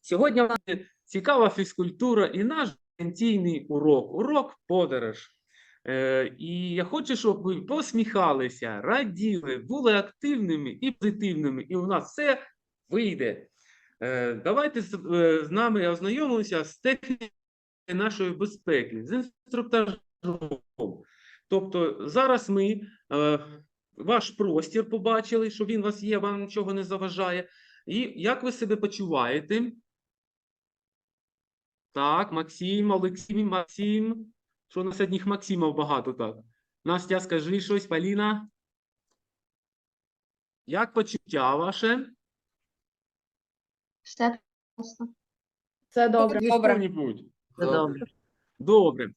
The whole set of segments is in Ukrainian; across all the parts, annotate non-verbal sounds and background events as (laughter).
Сьогодні цікава фізкультура і наш дистанційний урок. Урок подорож. Е, і я хочу, щоб ви посміхалися, раділи, були активними і позитивними, і у нас все вийде. Е, давайте з, е, з нами ознайомимося з технікою нашої безпеки, з інструктажом. Тобто зараз ми ваш простір побачили, що він у вас є, вам нічого не заважає. І як ви себе почуваєте? Так, Максим, Олексій, Максим. Що у нас одних Максимів багато так? Настя, скажи щось, Поліна. Як почуття ваше? Все просто. Це добре. Хто-небудь? Все добре. Добре.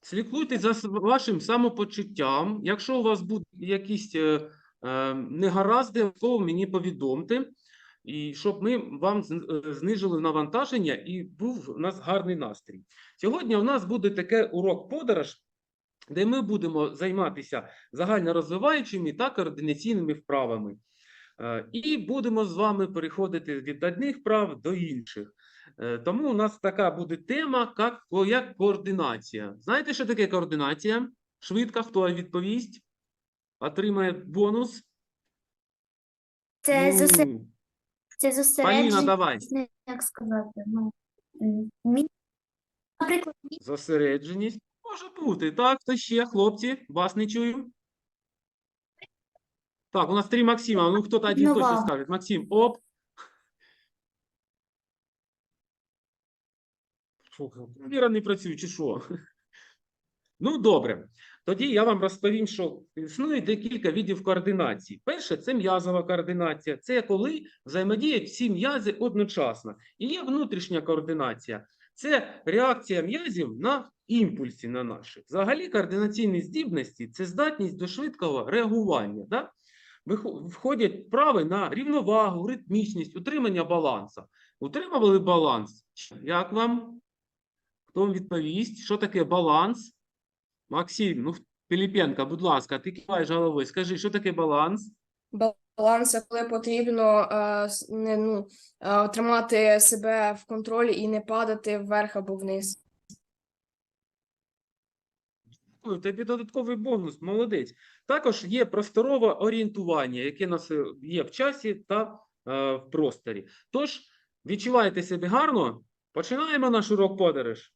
Слідкуйте за вашим самопочуттям. Якщо у вас будуть якісь е, е, негаразди, обов'язково мені повідомте, і щоб ми вам е, знижили навантаження і був у нас гарний настрій. Сьогодні у нас буде таке урок подорож, де ми будемо займатися загальнорозвиваючими та координаційними вправами. Е, І будемо з вами переходити від одних вправ до інших. Е, Тому у нас така буде тема, як, як координація. Знаєте, що таке координація? Швидко, хто відповість? Отримає бонус. Це, зосер... Це зосередження, давай. не- як сказати, ну, мі- наприклад, мі- Зосередженість. Може бути. Так, хто ще, хлопці? Вас не чую. Так, у нас три Максима. Ну, хто-то один точно Рівновага. скаже. Максим, оп. Віра не працює, чи що? Ну, добре. Тоді я вам розповім, що існує декілька видів координації. Перше це м'язова координація. Це коли взаємодіють всі м'язи одночасно. І є внутрішня координація. Це реакція м'язів на імпульси на наші. Взагалі, координаційні здібності це здатність до швидкого реагування. Да? Входять вправи на рівновагу, ритмічність, утримання балансу. Утримували баланс? Як вам? Хто вам відповість? Що таке баланс? Максим, ну Пилипенко, будь ласка, ти киваєш головою. Скажи, що таке баланс? Баланс, це коли потрібно е, не, ну, е, тримати себе в контролі і не падати вверх або вниз. Ой, Тобі додатковий бонус, молодець. Також є просторове орієнтування, яке у нас е, є в часі та е, в просторі. Тож, відчуваєте себе гарно? Починаємо наш урок подорож.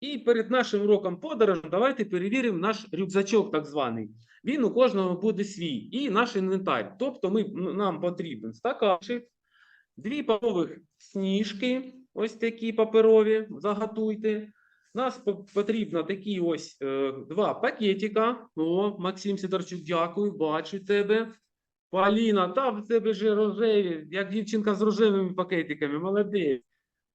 І перед нашим уроком подорож давайте перевіримо наш рюкзачок, так званий. Він у кожного буде свій і наш інвентар. Тобто ми, нам потрібен стаканчик, дві паперових сніжки, ось такі паперові, заготуйте. Нас по- потрібно такі ось е, два пакетика. О, Максим Сидорчук, дякую, бачу тебе. Поліна, та в тебе ж рожеві, як дівчинка з рожевими пакетиками, молодець.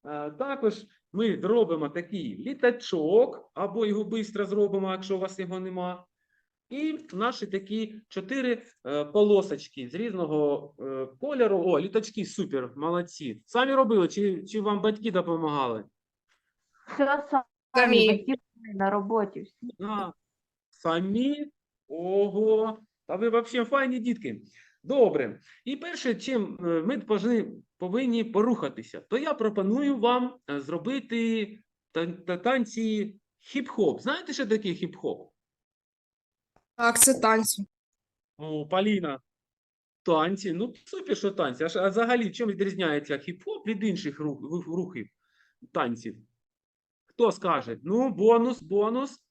Е, також ми зробимо такий літачок, або його швидко зробимо, якщо у вас його нема. І наші такі чотири е, полосочки з різного е, кольору. О, літачки супер, молодці. Самі робили, чи, чи вам батьки допомагали? Все Самі. батьки на роботі всі. А, самі? Ого, та ви взагалі файні дітки. Добре. І перше, чим е, ми повинні, повинні порухатися, то я пропоную вам е, зробити та- та- танці хіп-хоп. Знаєте, що таке хіп-хоп? Так, це танці. О, Поліна. Танці. Ну, супер, що танці. А, а взагалі, чим відрізняється хіп-хоп від інших рух- рухів танців? Хто скаже? Ну, бонус, бонус.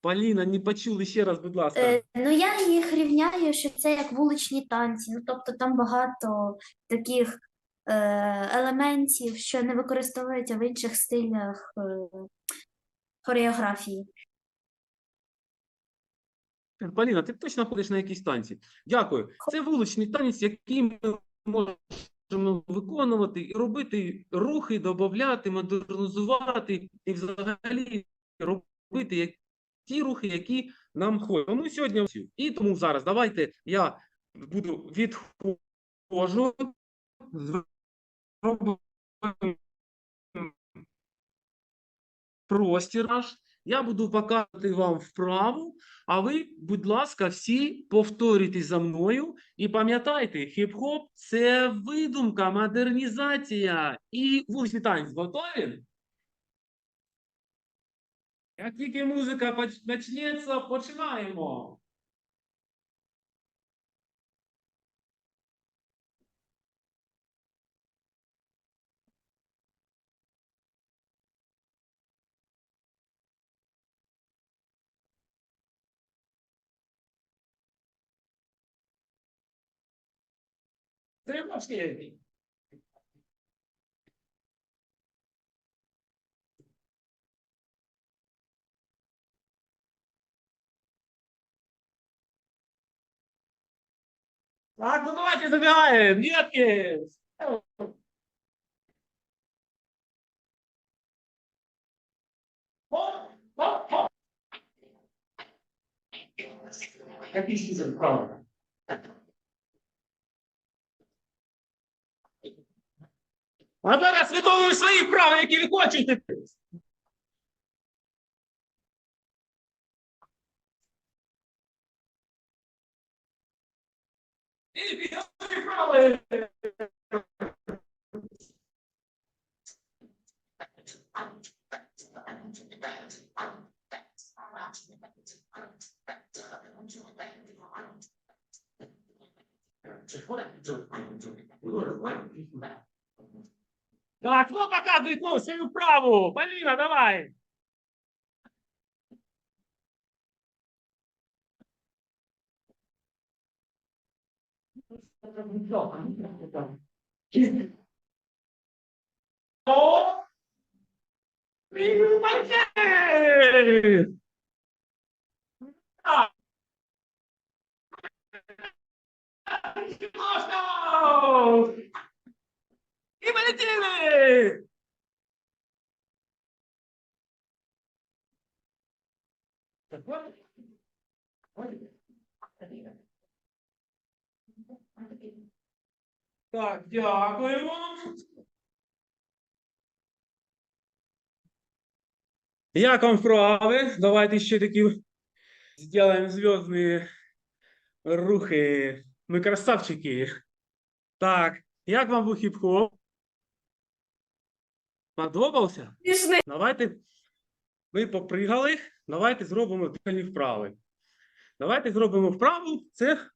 Поліна, не почули ще раз, будь ласка. Е, ну я їх рівняю, що це як вуличні танці. Ну тобто там багато таких е, елементів, що не використовуються в інших стилях е, хореографії. Поліна, ти точно ходиш на якісь танці? Дякую. Це вуличний танець, який ми можемо виконувати і робити рухи, додати, модернізувати і взагалі робити як- ті рухи, які нам хочуть. Тому сьогодні і тому зараз давайте я буду відходжу. зробимо простір наш. Я буду показувати вам вправу, а ви, будь ласка, всі повторюйте за мною і пам'ятайте, хіп-хоп це видумка, модернізація і танець. Готові? Як тільки музика поч- почнеться, починаємо. Тримашки. Так, ну давайте забегаем, детки! Хоп, хоп. Какие? А зараз виконуємо свої вправи, які ви хочете. І бігали вправи. Так, ну показуй ну, свою вправу. Поліна, давай. О! Молодець! Так. Класно! І Так, дякуємо. Як вам вправи? Давайте ще такі зробимо зв'язні рухи. Ми красавчики. Так, як вам був хіп-хоп? Подобався? Пішли. Давайте ми попригали. Давайте зробимо дихальні вправи. Давайте зробимо вправу. Це.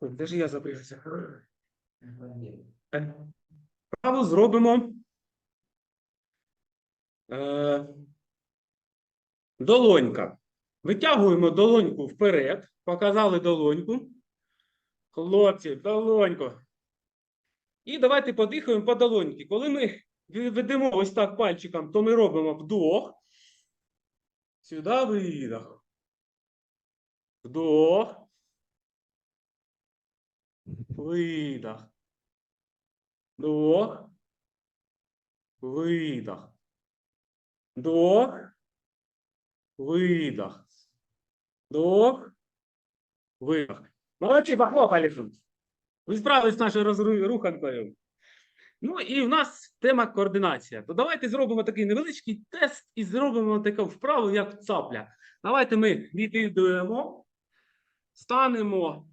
Де ж я запригався? Е, Вправу зробимо. Е, долонька. Витягуємо долоньку вперед. Показали долоньку. Хлопці, долоньку. І давайте подихаємо по долоньки. Коли ми ведемо ось так пальчиком, то ми робимо вдох. Сюди видох. Вдох. Видох. Вдох. Видох. Вдох. Видох. Вдох. Видох. Молодці, похлопали. тут. Ви справились з нашою розру- Ну і в нас тема координація. То давайте зробимо такий невеличкий тест і зробимо таку вправу, як цапля. Давайте ми відійдемо, станемо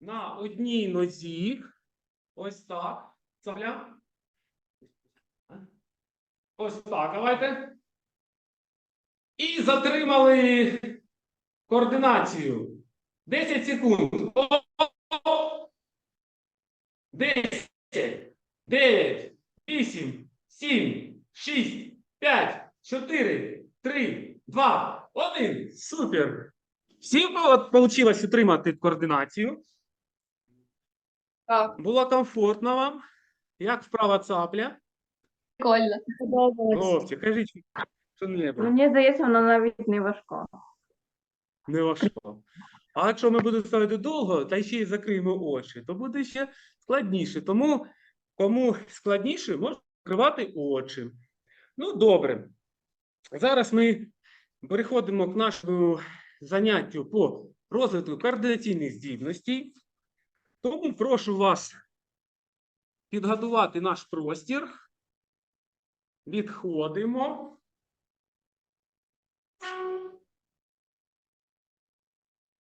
на одній нозі. Ось так. Цапля. Ось так. Давайте. І затримали координацію. 10 секунд. О-о-о. 10. 9, 8, 7, 6, 5, 4, 3, 2, 1. Супер! Всім вийшло утримати координацію. Так. Було комфортно вам. Як вправа цапля? Прикольно. Хлопці, кажіть, що не Мені здається, воно навіть не важко. Не важко. А якщо ми будемо ставити довго, та ще й закриємо очі, то буде ще складніше. Тому кому складніше, можна закривати очі. Ну, добре. Зараз ми переходимо к нашому заняттю по розвитку координаційних здібностей. Тому прошу вас підготувати наш простір. Відходимо.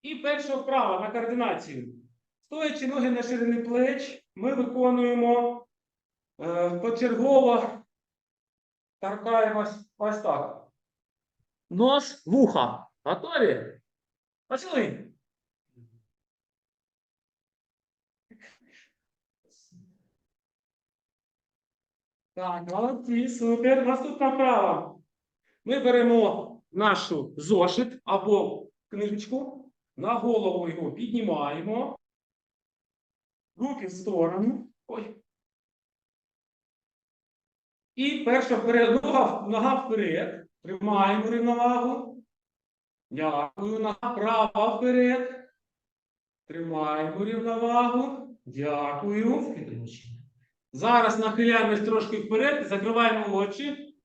І перша вправа на координацію. Стоячи ноги на ширині плеч, ми виконуємо е, почергово торкаємось ось так. Нос вуха. Готові? Почали. Так, молодці, супер. Наступна вправа. Ми беремо нашу зошит або книжечку, на голову його піднімаємо. Руки в сторону. Ой. І перша вперед, нога, нога вперед. Тримаємо рівновагу. Дякую. Нога права вперед. Тримаємо рівновагу. Дякую. Зараз нахиляємось трошки вперед, закриваємо очі,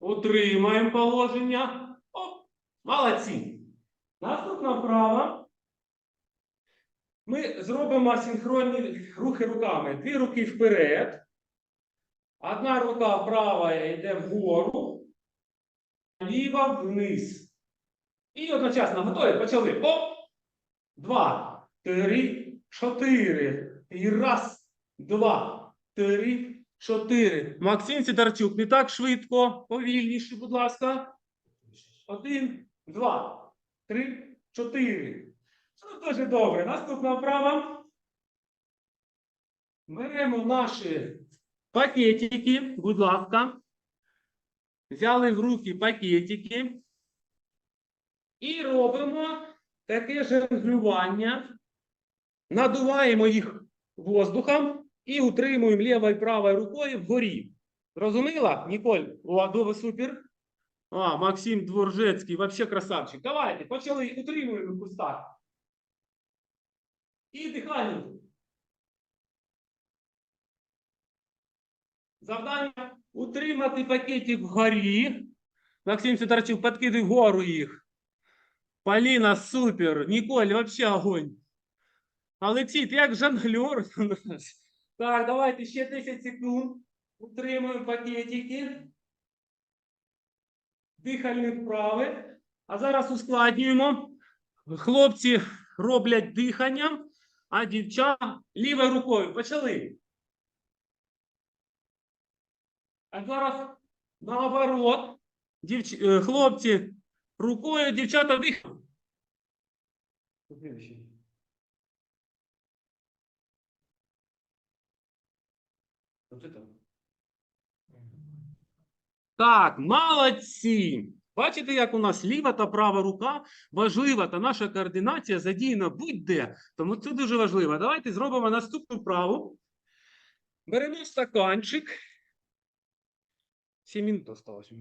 утримаємо положення. Оп, молодці. Наступна вправа. Ми зробимо синхронні рухи руками. Дві руки вперед. Одна рука права йде вгору, ліва вниз. І одночасно готові? Почали. Оп! Два, три, чотири. І раз, два, три, чотири. Максим Сидорчук, не так швидко, повільніше, будь ласка. Один, два, три, чотири. Ну, дуже добре. Наступна вправа. Беремо наші пакетики, будь ласка. Взяли в руки пакетики. І робимо таке жонглювання. Надуваємо їх воздухом і утримуємо лівою і правою рукою вгорі. Зрозуміла, Ніколь? О, добре, супер. А, Максим Дворжецький, вообще красавчик. Давайте, почали, утримуємо в кустах. І дихання. Завдання утримати пакетик вгорі. Максим Сидорчук, подкидай вгору їх. Поліна, супер. Ніколь, вообще огонь. Олексій, ти як жонглер. Так, давайте ще 10 секунд. Утримуємо пакетики. Дихальні вправи. А зараз ускладнюємо. Хлопці роблять диханням, а дівчата лівою рукою. Почали. А зараз наоборот. Дівч... е, Хлопці рукою, дівчата дихають. Так, молодці. Бачите, як у нас ліва та права рука важлива, та наша координація задіяна будь-де. Тому це дуже важливо. Давайте зробимо наступну вправу. Беремо стаканчик. 7 минут осталось.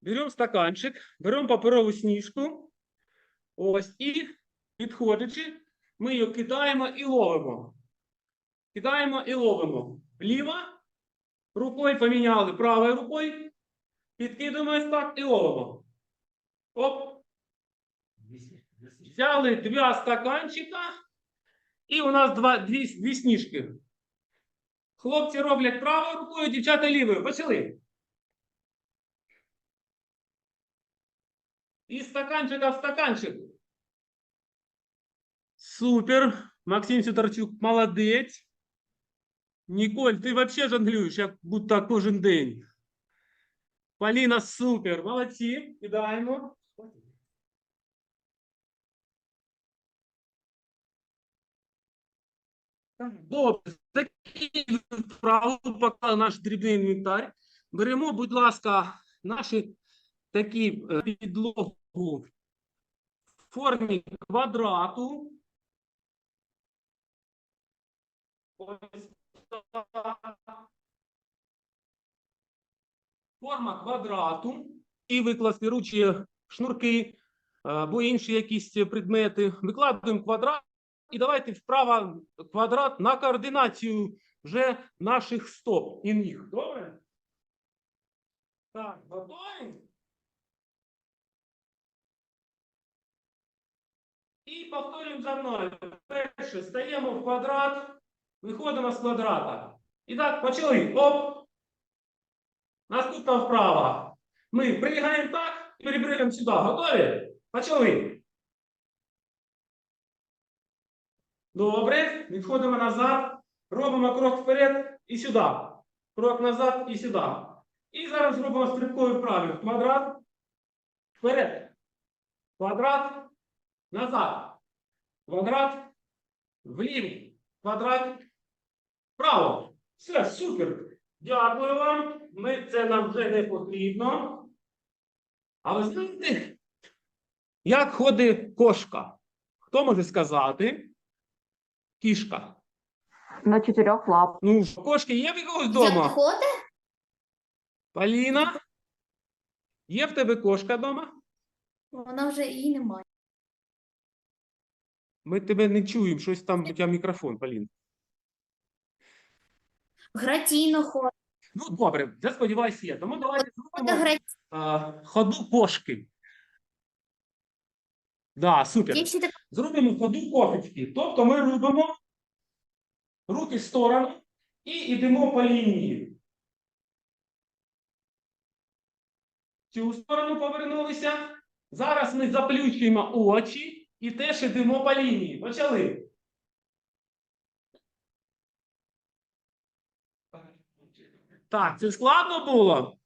Беремо стаканчик, беремо паперову сніжку. Ось, і підходячи, ми її кидаємо і ловимо. Кидаємо і ловимо. Ліва, рукою поміняли правою рукою. Підкидуємо ось так і ловимо. Оп. Взяли два стаканчика, і у нас два, дві, дві сніжки. Хлопці роблять правою рукою, дівчата лівою. Почали. Із стаканчика в стаканчик. Супер. Максим Сидорчук, молодець. Ніколь, ти взагалі жонглюєш, як будто кожен день. Поліна, супер. Молодці. Кидаємо. Добре, такі вправи поклали наш дрібний інвентар. Беремо, будь ласка, наші такі е, підлогу в формі квадрату. Ось. Форма квадрату. І викласти ручі, шнурки е, або інші якісь предмети. Викладуємо квадрат. І давайте вправо квадрат на координацію вже наших стоп і ніг. Добре? Так, готові? І повторюємо за мною. Перше, стаємо в квадрат, виходимо з квадрата. І так, почали. Оп. Наступна вправа. Ми пригаємо так і перебригаємо сюди. Готові? Почали. Добре. Відходимо назад. Робимо крок вперед і сюди. Крок назад і сюди. І зараз робимо стрибкові вправи. Квадрат. Вперед. Квадрат. Назад. Квадрат. Вліво. Квадрат. Вправо. Все, супер. Дякую вам. Ми, це нам вже не потрібно. А ви знаєте, як ходить кошка? Хто може сказати? Кішка. На чотирьох лап. Ну, кошки є в якогось Як вдома? ходить? Поліна? Є в тебе кошка вдома? Вона вже її немає. Ми тебе не чуємо, щось там у тебе мікрофон, Полін. Гратіно ходить. Ну, добре, я сподіваюся, є. Тому давайте зробимо Гратіно. а, ходу кошки. Да, супер. Зробимо ходу кошечки. Тобто ми робимо руки в сторону і йдемо по лінії. Цю сторону повернулися. Зараз ми заплющуємо очі і теж йдемо по лінії. Почали. Так, це складно було.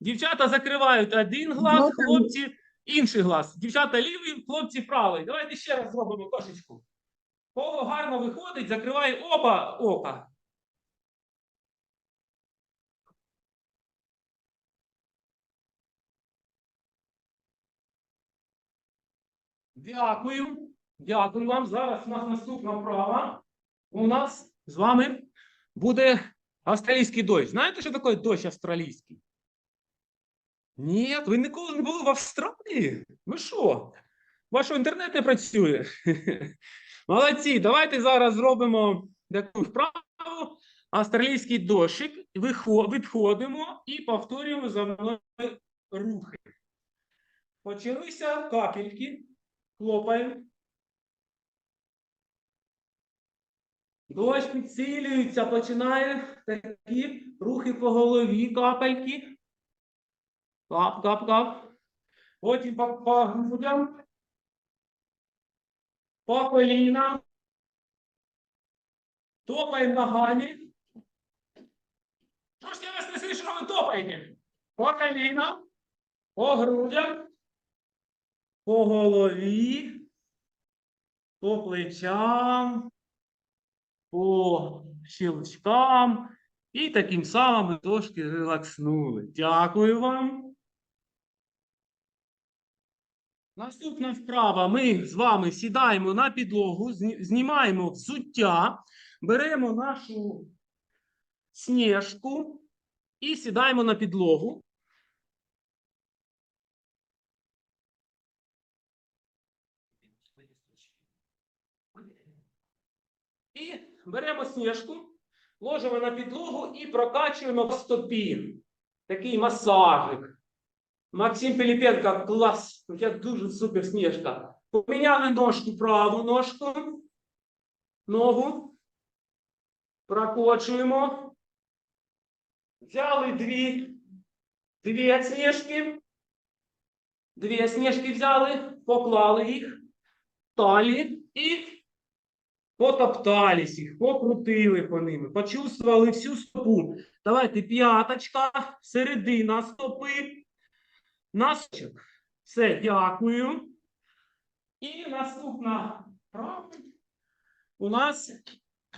Дівчата закривають один глаз, Ну, хлопці інший глаз. Дівчата лівий, хлопці правий. Давайте ще раз зробимо кошечку. Кого гарно виходить, закриває оба ока. Дякую. Дякую вам. Зараз у нас наступна вправа. У нас з вами буде австралійський дощ. Знаєте, що таке дощ австралійський? Ні, ви ніколи не були в Австралії? Ви що? Ваш інтернет не працює. (laughs) Молодці, давайте зараз зробимо таку вправу. Австралійський дощик. Відходимо і повторюємо за мною рухи. Почалися капельки. Хлопаємо. Дощ підсилюється, починає такі рухи по голові, капельки. Кап, кап, кап. Потім по, по грудям. По колінам. Топаємо ногами. Що ж я вас не слышу, що ви топаєте? По колінам, по грудям, по голові, по плечам, по щелчкам. І таким самим ми трошки релакснули. Дякую вам. Наступна вправа. Ми з вами сідаємо на підлогу, знімаємо взуття, беремо нашу сніжку і сідаємо на підлогу. І беремо сніжку, ложимо на підлогу і прокачуємо по стопі. Такий масажик. Максим Пилипенко, клас. У тебе дуже супер сніжка. Поміняли ножку, праву ножку. Ногу. Прокочуємо. Взяли дві. Дві сніжки. Дві сніжки взяли, поклали їх. Талі і потоптались їх, покрутили по ними, почувствували всю стопу. Давайте п'яточка, середина стопи. Носочок. Все, дякую. І наступна вправа у нас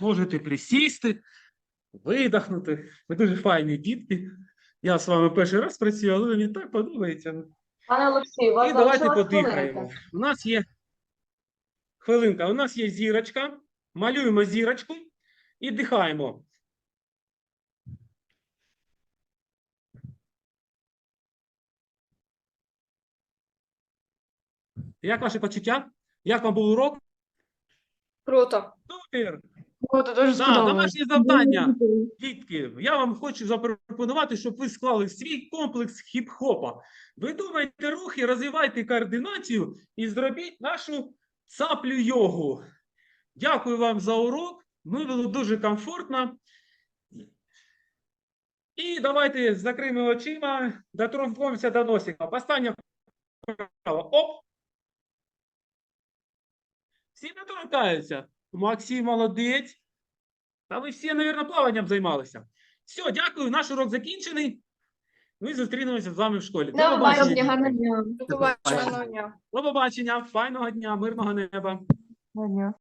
можете присісти, видихнути. Ви дуже файні дітки. Я з вами перший раз працюю, але мені так подобається. Пане Олексію, вас І давайте подихаємо. У нас є хвилинка, у нас є зірочка. Малюємо зірочку і дихаємо. Як ваші почуття? Як вам був урок? Круто. Супер! Буде дуже Да, домашнє завдання. Дітки, я вам хочу запропонувати, щоб ви склали свій комплекс хіп-хопа. Ви думаєте рухи, розвивайте координацію і зробіть нашу цаплю йогу. Дякую вам за урок. Ми було дуже комфортно. І давайте закриємо очима, доторкнемося до носика. Остання вправа. Оп. Всі не торкаються. Максим молодець. Та ви всі, мабуть, плаванням займалися. Все, дякую, наш урок закінчений. Ми зустрінемося з вами в школі. До До побачення. побачення, гарного дня. До побачення. До побачення, файного дня, мирного неба. Гарного дня.